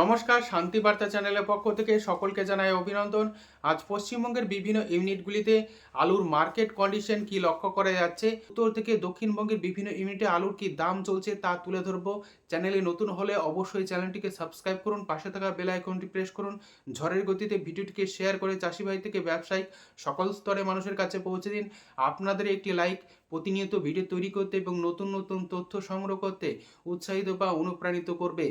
নমস্কার, শান্তি বার্তা চ্যানেলের পক্ষ থেকে সকলকে জানাই অভিনন্দন। আজ পশ্চিমবঙ্গের বিভিন্ন ইউনিটগুলিতে আলুর মার্কেট কন্ডিশন কি লক্ষ্য করা যাচ্ছে, উত্তর থেকে দক্ষিণবঙ্গের বিভিন্ন ইউনিটে আলুর কি দাম চলছে তা তুলে ধরবো। চ্যানেলে নতুন হলে অবশ্যই চ্যানেলটিকে সাবস্ক্রাইব করুন, পাশে থাকা বেল আইকনটি প্রেস করুন। ঝড়ের গতিতে ভিডিওটিকে শেয়ার করে চাষি ভাই থেকে ব্যবসায়িক সকল স্তরে মানুষের কাছে পৌঁছে দিন। আপনাদের একটি লাইক, প্রতিনিয়ত ভিডিও তৈরি করতে এবং নতুন নতুন তথ্য সংগ্রহ করতে উৎসাহিত বা অনুপ্রাণিত করবে।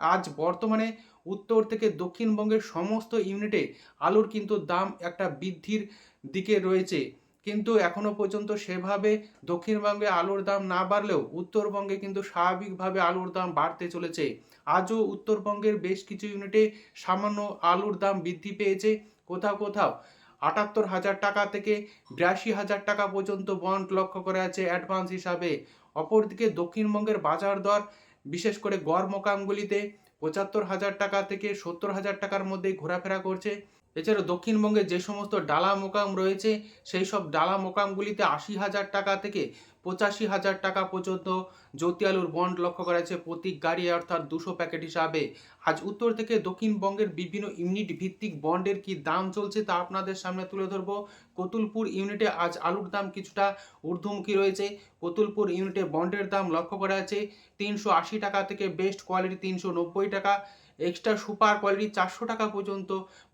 আজ বর্তমানে উত্তর থেকে দক্ষিণবঙ্গের সমস্ত ইউনিটে আলুর কিন্তু দাম একটা বৃদ্ধির দিকে রয়েছে। কিন্তু এখনও পর্যন্ত সেভাবে দক্ষিণবঙ্গে আলুর দাম না বাড়লেও উত্তরবঙ্গে কিন্তু স্বাভাবিকভাবে আলুর দাম বাড়তে চলেছে। আজও উত্তরবঙ্গের বেশ কিছু ইউনিটে সামান্য আলুর দাম বৃদ্ধি পেয়েছে। কোথাও কোথাও আটাত্তর হাজার টাকা থেকে বিরাশি হাজার টাকা পর্যন্ত বন্ড লক্ষ্য করা আছে অ্যাডভান্স হিসাবে। অপরদিকে দক্ষিণবঙ্গের বাজার দর বিশেষ করে গড় মোকামগুলিতে পঁচাত্তর হাজার টাকা থেকে সত্তর হাজার টাকার মধ্যেই ঘোরাফেরা করছে। এছাড়া দক্ষিণবঙ্গে যে সমস্ত ডালা মোকাম রয়েছে, সেই সব ডালা মোকামগুলিতে আশি হাজার টাকা থেকে পঁচাশি হাজার টাকা পর্যন্ত জ্যোতি আলুর বন্ড লক্ষ্য করা হয়েছে প্রতি গাড়ি, অর্থাৎ দুশো প্যাকেট হিসাবে। আজ উত্তর থেকে দক্ষিণবঙ্গের বিভিন্ন ইউনিট ভিত্তিক বন্ডের কি দাম চলছে তা আপনাদের সামনে তুলে ধরবো। কতুলপুর ইউনিটে আজ আলুর দাম কিছুটা ঊর্ধ্বমুখী রয়েছে। কতুলপুর ইউনিটে বন্ডের দাম লক্ষ্য করা আছে তিনশো আশি টাকা থেকে বেস্ট কোয়ালিটি তিনশো নব্বই টাকা। এক্সট্রা সুপার কোয়ালিটি চারশো টাকা পর্যন্ত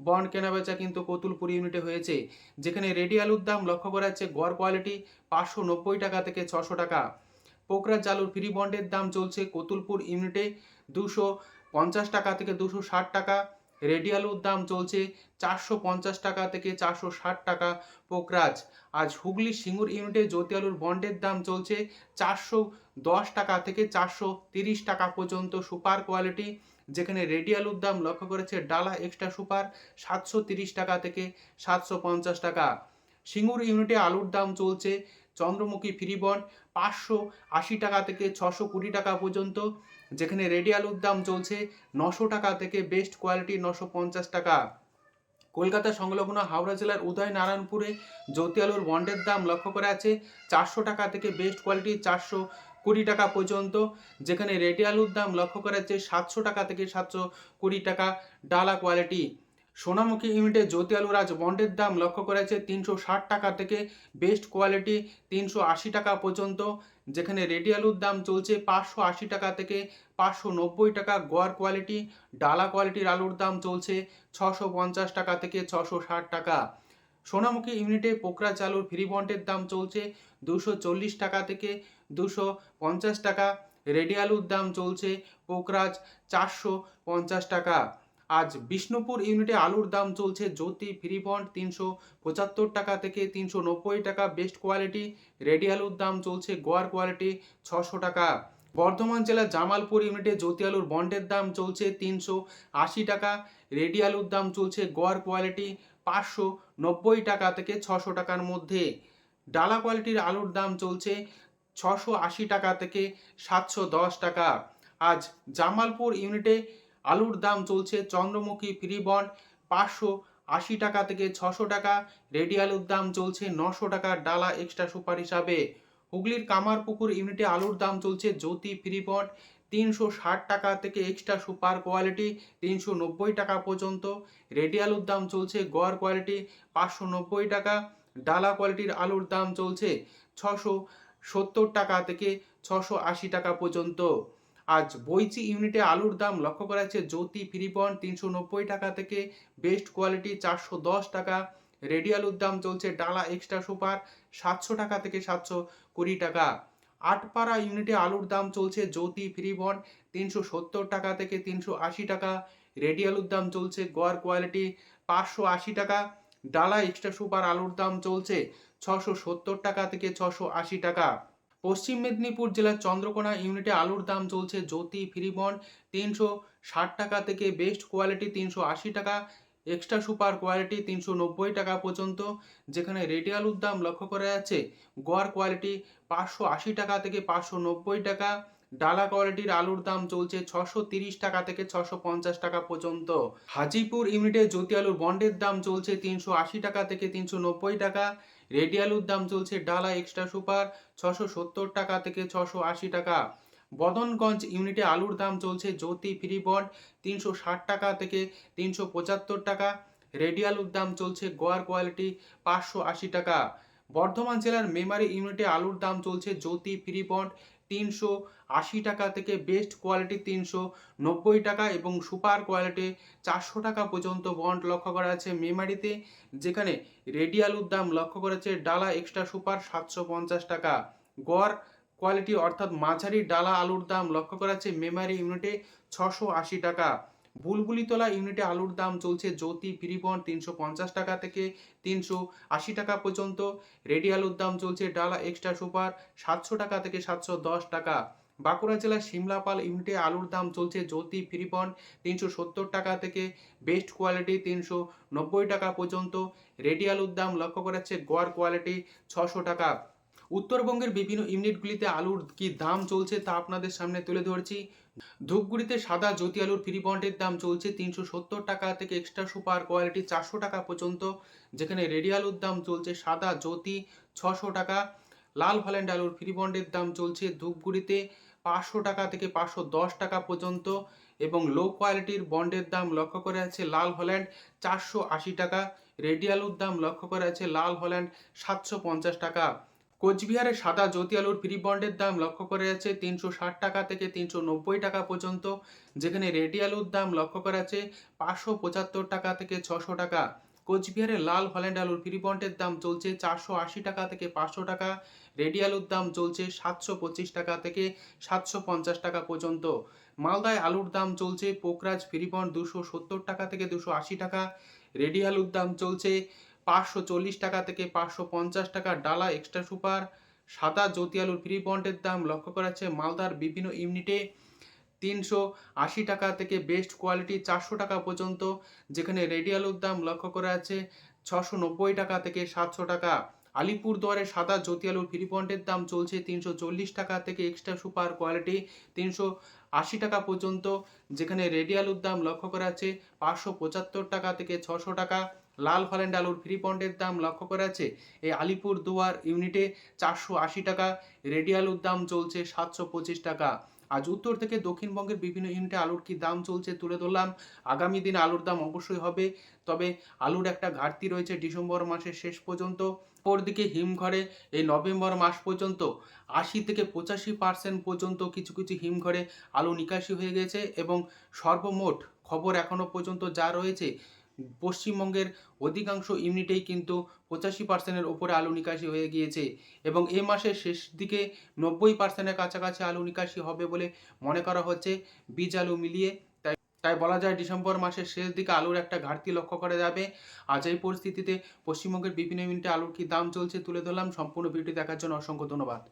বন্ড কেনাবেচা কিন্তু কতুলপুর ইউনিটে হয়েছে, যেখানে রেডি আলুর দাম লক্ষ্য করা যাচ্ছে গড় কোয়ালিটি পাঁচশো নব্বই টাকা থেকে ছশো টাকা। পোকরা জালুর ফ্রি বন্ডের দাম চলছে কতুলপুর ইউনিটে দুশো পঞ্চাশ টাকা থেকে দুশো ষাট টাকা। রেডি আলুর দাম চলছে চারশো পঞ্চাশ টাকা থেকে চারশো ষাট টাকা পোকরাজ। আজ হুগলি সিঙ্গুর ইউনিটে জ্যোতি আলুর বন্ডের দাম চলছে চারশো দশ টাকা থেকে চারশো তিরিশ টাকা পর্যন্ত সুপার কোয়ালিটি যেখানে রেডি আলুর দাম লক্ষ্য করেছে ডালা এক্সট্রা সুপার সাতশো টাকা থেকে সাতশো পঞ্চাশ টাকা। সিঙ্গুর ইউনিটে আলুর দাম চলছে চন্দ্রমুখী ফ্রি বন্ড পাঁচশো আশি টাকা থেকে ছশো কুড়ি টাকা পর্যন্ত, যেখানে রেডি আলুর দাম চলছে নশো টাকা থেকে বেস্ট কোয়ালিটি নশো পঞ্চাশ টাকা। কলকাতা সংলগ্ন হাওড়া জেলার উদয় নারায়ণপুরে জ্যোতি আলুর বন্ডের দাম লক্ষ্য করা আছে চারশো টাকা থেকে বেস্ট কোয়ালিটি চারশো কুড়ি টাকা পর্যন্ত, যেখানে রেডি আলুর দাম লক্ষ্য করা যাচ্ছে সাতশো টাকা থেকে সাতশো কুড়ি টাকা। ডালা কোয়ালিটি, সোনামুখী ইউনিটে জ্যোতি আলুর আজ বন্ডের দাম লক্ষ্য করা যাচ্ছে তিনশো ষাট টাকা থেকে বেস্ট কোয়ালিটি তিনশো আশি টাকা পর্যন্ত, যেখানে রেডি আলুর দাম চলছে পাঁচশো আশি টাকা থেকে পাঁচশো নব্বই টাকা। গোয়ার কোয়ালিটি, ডালা কোয়ালিটির আলুর দাম চলছে ছশো পঞ্চাশ টাকা থেকে ছশো ষাট টাকা। সোনামুখী ইউনিটে পোকরা চালুর ফ্রি বন্ডের দাম চলছে দুশো চল্লিশ টাকা থেকে দুশো পঞ্চাশ টাকা। রেডি আলুর দাম চলছে পোকরাজ চারশো পঞ্চাশ টাকা। আজ বিষ্ণুপুর ইউনিটে আলুর দাম চলছে জ্যোতি ফ্রি বন্ড তিনশো পঁচাত্তর টাকা থেকে তিনশো নব্বই টাকা। Best quality. রেডি আলুর দাম চলছে গোয়ার কোয়ালিটি ছশো টাকা। বর্ধমান জেলার জামালপুর ইউনিটে জ্যোতি আলুর বন্ডের দাম চলছে তিনশো আশি টাকা। রেডি আলুর দাম চলছে গোয়ার কোয়ালিটি পাঁচশো নব্বই টাকা থেকে ছশো টাকার মধ্যে। ডালা কোয়ালিটির আলুর দাম চলছে ছশো আশি টাকা থেকে সাতশো দশ টাকা। আজ জামালপুর ইউনিটে আলুর দাম চলছে চন্দ্রমুখী ফ্রি বন্ড পাঁচশো আশি টাকা থেকে ছশো টাকা। রেডি আলুর দাম চলছে নশো টাকা ডালা এক্সট্রা সুপার হিসাবে। হুগলির কামারপুকুর ইউনিটে আলুর দাম চলছে জ্যোতি ফ্রি বন্ড তিনশো ষাট টাকা থেকে এক্সট্রা সুপার কোয়ালিটি তিনশো নব্বই টাকা পর্যন্ত। রেডি আলুর দাম চলছে গড় কোয়ালিটি পাঁচশো নব্বই টাকা। ডালা কোয়ালিটির আলুর দাম চলছে ছশো সত্তর টাকা থেকে ছশো আশি টাকা পর্যন্ত। আজ বইচি ইউনিটে আলুর দাম লক্ষ্য করা যাচ্ছে জ্যোতি ফ্রিপন, তিনশো নব্বই টাকা থেকে বেস্ট কোয়ালিটি চারশো দশ টাকা। রেডি আলুর দাম চলছে ডালা এক্সট্রা সুপার সাতশো টাকা থেকে সাতশো কুড়ি টাকা। আটপাড়া ইউনিটে আলুর দাম চলছে জ্যোতি ফ্রিবন। তিনশো সত্তর টাকা থেকে তিনশো আশি টাকা। রেডি আলুর দাম চলছে গোয়ার কোয়ালিটি পাঁচশো আশি টাকা। ডালা এক্সট্রা সুপার আলুর দাম চলছে ছশো সত্তর টাকা থেকে ছশো আশি টাকা। পশ্চিম মেদিনীপুর জেলার চন্দ্রকোনা ইউনিটে আলুর দাম চলছে জ্যোতি ফ্রিবন। তিনশো ষাট টাকা থেকে বেস্ট কোয়ালিটি তিনশো আশি টাকা। এক্সট্রা সুপার কোয়ালিটি তিনশো নব্বই টাকা পর্যন্ত, যেখানে রেডি আলুর দাম লক্ষ্য করা যাচ্ছে, গোয়ার কোয়ালিটি পাঁচশো আশি টাকা থেকে পাঁচশো নব্বই টাকা, ডালা কোয়ালিটির আলুর দাম চলছে ছশো তিরিশ টাকা থেকে ছশো পঞ্চাশ টাকা পর্যন্ত। হাজিপুর ইউনিটে জ্যোতি আলুর বন্ডের দাম চলছে তিনশো আশি টাকা থেকে তিনশো নব্বই টাকা রেডি আলুর দাম চলছে ডালা এক্সট্রা সুপার ছশো সত্তর টাকা থেকে ছশো আশি টাকা। বদনগঞ্জ ইউনিটে আলুর দাম চলছে জ্যোতি ফ্রি বন্ড, তিনশো ষাট টাকা থেকে তিনশো পঁচাত্তর টাকা। রেডি আলুর দাম চলছে গোয়ার কোয়ালিটি পাঁচশো আশি টাকা। বর্ধমান জেলার মেমারি ইউনিটে আলুর দাম চলছে জ্যোতি ফ্রি বন্ড, তিনশো আশি টাকা থেকে বেস্ট কোয়ালিটি তিনশো নব্বই টাকা এবং সুপার কোয়ালিটি চারশো টাকা পর্যন্ত বন্ড লক্ষ্য করা আছে মেমারিতে, যেখানে রেডি আলুর দাম লক্ষ্য করেছে ডালা এক্সট্রা সুপার সাতশো পঞ্চাশ টাকা। গড় কোয়ালিটি অর্থাৎ মাঝারি ডালা আলুর দাম লক্ষ্য করা আছে মেমারি ইউনিটে ছশো আশি টাকা। বুলবুলিতলা ইউনিটে আলুর দাম চলছে জ্যোতি ফ্রিবন তিনশো পঞ্চাশ টাকা থেকে তিনশো আশি টাকা পর্যন্ত। রেডি আলুর দাম চলছে ডালা এক্সট্রা সুপার সাতশো টাকা থেকে সাতশো দশ টাকা। বাঁকুড়া জেলার সিমলাপাল ইউনিটে আলুর দাম চলছে জ্যোতি ফ্রিবন তিনশো সত্তর টাকা থেকে বেস্ট কোয়ালিটি তিনশো নব্বই টাকা পর্যন্ত। রেডি আলুর দাম লক্ষ্য করা করাচ্ছে গড় কোয়ালিটি ছশো টাকা। উত্তরবঙ্গের বিভিন্ন ইউনিটগুলিতে আলুর কি দাম চলছে তা আপনাদের সামনে তুলে ধরছি। ধূপগুড়িতে সাদা জ্যোতি আলুর ফ্রি বন্ডের দাম চলছে তিনশো সত্তর টাকা থেকে এক্সট্রা সুপার কোয়ালিটি চারশো টাকা পর্যন্ত, যেখানে রেডি আলুর দাম চলছে সাদা জ্যোতি ছশো টাকা, লাল হল্যান্ড আলুর ফ্রি বন্ডের দাম চলছে ধূপগুড়িতে পাঁচশো টাকা থেকে পাঁচশো দশ টাকা পর্যন্ত এবং লো কোয়ালিটির বন্ডের দাম লক্ষ্য করে আছে লাল হল্যান্ড চারশো আশি টাকা রেডি আলুর দাম লক্ষ্য করে আছে লাল হল্যান্ড সাতশো পঞ্চাশ টাকা। কোচবিহারে সাদা জ্যোতি আলুর ফ্রি বন্ডের দাম লক্ষ্য করা আছে তিনশো ষাট টাকা থেকে তিনশো নব্বই টাকা পর্যন্ত, যেখানে রেডি আলুর দাম লক্ষ্য করা আছে পাঁচশো পঁচাত্তর টাকা থেকে ছশো টাকা। কোচবিহারে লাল হল্যান্ড আলুর ফ্রি বন্ডের দাম চলছে চারশো আশি টাকা থেকে পাঁচশো টাকা, রেডি আলুর দাম চলছে সাতশো পঁচিশ টাকা থেকে সাতশো পঞ্চাশ টাকা পর্যন্ত। মালদায় আলুর দাম চলছে পোকরাজ ফ্রি বন্ড দুশো সত্তর টাকা থেকে দুশো আশি টাকা, রেডি আলুর দাম চলছে পাঁচশো চল্লিশ টাকা থেকে পাঁচশো পঞ্চাশ টাকা ডালা এক্সট্রা সুপার, সাদা জ্যোতি আলুর ফ্রি বন্ডের দাম লক্ষ্য করা যাচ্ছে মালদার বিভিন্ন ইউনিটে তিনশো আশি টাকা থেকে বেস্ট কোয়ালিটি চারশো টাকা পর্যন্ত, যেখানে রেডি আলুর দাম লক্ষ্য করা আছে ছশো নব্বই টাকা থেকে সাতশো টাকা। আলিপুরদুয়ারে সাদা জ্যোতি আলুর ফ্রি বন্ডের দাম চলছে তিনশো চল্লিশ টাকা থেকে এক্সট্রা সুপার কোয়ালিটি তিনশো আশি টাকা পর্যন্ত, যেখানে রেডি আলুর দাম লক্ষ্য করা আছে পাঁচশো পঁচাত্তর টাকা থেকে ছশো টাকা। লাল হল্যান্ড আলুর ফ্রি পন্ডের দাম লক্ষ্য করা আছে এই আলিপুর দুয়ার ইউনিটে চারশো আশি টাকা রেডি আলুর দাম চলছে সাতশো পঁচিশ টাকা। আজ উত্তর থেকে দক্ষিণবঙ্গের বিভিন্ন ইউনিটে আলুর কি দাম চলছে তুলে ধরলাম। আগামী দিনে আলুর দাম অবশ্যই হবে, তবে আলুর একটা ঘাটতি রয়েছে ডিসেম্বর মাসের শেষ পর্যন্ত। অপরদিকে হিমঘরে এই নভেম্বর মাস পর্যন্ত আশি থেকে পঁচাশি পার্সেন্ট পর্যন্ত কিছু কিছু হিমঘরে আলু নিকাশি হয়ে গেছে এবং সর্বমোট খবর এখনও পর্যন্ত যা রয়েছে পশ্চিমবঙ্গের অধিকাংশ ইউনিটেই কিন্তু পঁচাশি পার্সেন্টের ওপরে আলু নিকাশি হয়ে গিয়েছে এবং এ মাসের শেষ দিকে নব্বই পার্সেন্টের কাছাকাছি আলু নিকাশি হবে বলে মনে করা হচ্ছে। বীজ আলু মিলিয়ে তাই তাই বলা যায় ডিসেম্বর মাসের শেষ দিকে আলুর একটা ঘাটতি লক্ষ্য করা যাবে। আজ এই পরিস্থিতিতে পশ্চিমবঙ্গের বিভিন্ন ইউনিটে আলুর কি দাম চলছে তুলে ধরলাম। সম্পূর্ণ ভিডিও দেখার জন্য অসংখ্য ধন্যবাদ।